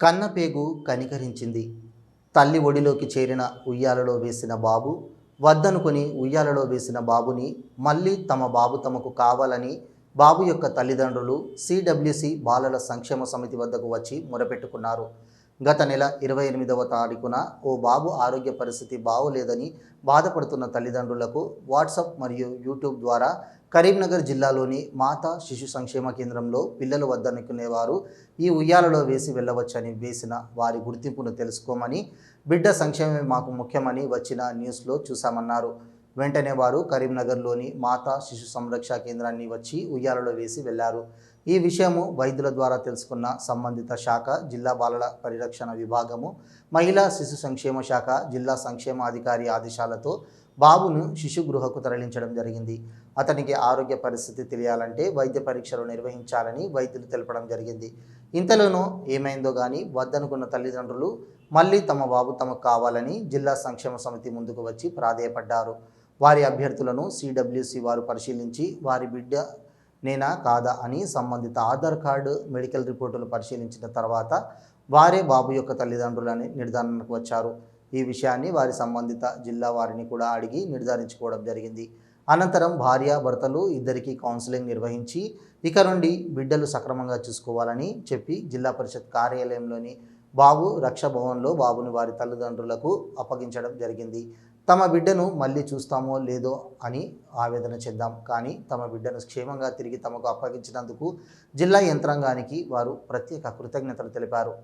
కన్నపేగు కనికరించింది. తల్లి ఒడిలోకి చేరిన ఉయ్యాలలో వేసిన బాబు వద్దనుకొని ఉయ్యాలలో వేసిన బాబుని మళ్ళీ తమ బాబు తమకు కావాలని బాబు యొక్క తల్లిదండ్రులు సిడబ్ల్యూసి బాలల సంక్షేమ సమితి వద్దకు వచ్చి మొరపెట్టుకున్నారు. గత నెల ఇరవై ఎనిమిదవ తారీఖున ఓ బాబు ఆరోగ్య పరిస్థితి బాగోలేదని బాధపడుతున్న తల్లిదండ్రులకు వాట్సాప్ మరియు యూట్యూబ్ ద్వారా కరీంనగర్ జిల్లాలోని మాతా శిశు సంక్షేమ కేంద్రంలో పిల్లలు వద్దనుకునేవారు ఈ ఉయ్యాలలో వేసి వెళ్ళవచ్చని వేసిన వారి గుర్తింపును తెలుసుకోమని బిడ్డ సంక్షేమమే మాకు ముఖ్యమని వచ్చిన న్యూస్లో చూశామన్నారు. వెంటనే వారు కరీంనగర్లోని మాతా శిశు సంరక్ష కేంద్రాన్ని వచ్చి ఉయ్యాలలో వేసి వెళ్ళారు ఈ విషయము వైద్యుల ద్వారా తెలుసుకున్న సంబంధిత శాఖ జిల్లా బాలల పరిరక్షణ విభాగము మహిళా శిశు సంక్షేమ శాఖ జిల్లా సంక్షేమ అధికారి ఆదేశాలతో బాబును శిశుగృహకు తరలించడం జరిగింది. అతనికి ఆరోగ్య పరిస్థితి తెలియాలంటే వైద్య పరీక్షలు నిర్వహించాలని వైద్యులు తెలపడం జరిగింది. ఇంతలోనూ ఏమైందో కానీ వద్దనుకున్న తల్లిదండ్రులు మళ్ళీ తమ బాబు తమకు కావాలని జిల్లా సంక్షేమ సమితి ముందుకు వచ్చి ప్రాధేయపడ్డారు. వారి అభ్యర్థులను సిడబ్ల్యూసి వారు పరిశీలించి వారి బిడ్డ నేనా? కాదా? అని సంబంధిత ఆధార్ కార్డు మెడికల్ రిపోర్టులు పరిశీలించిన తర్వాత వారే బాబు యొక్క తల్లిదండ్రులని నిర్ధారణకు వచ్చారు. ఈ విషయాన్ని వారి సంబంధిత జిల్లా వారిని కూడా అడిగి నిర్ధారించుకోవడం జరిగింది. అనంతరం భార్య భర్తలు ఇద్దరికీ కౌన్సిలింగ్ నిర్వహించి ఇక నుండి బిడ్డలు సక్రమంగా చూసుకోవాలని చెప్పి జిల్లా పరిషత్ కార్యాలయంలోని బాబు రక్ష భవన్లో బాబుని వారి తల్లిదండ్రులకు అప్పగించడం జరిగింది. తమ బిడ్డను మళ్ళీ చూస్తామో లేదో అని ఆవేదన చెందాం కానీ తమ బిడ్డను క్షేమంగా తిరిగి తమకు అప్పగించినందుకు జిల్లా యంత్రాంగానికి వారు ప్రత్యేక కృతజ్ఞతలు తెలిపారు.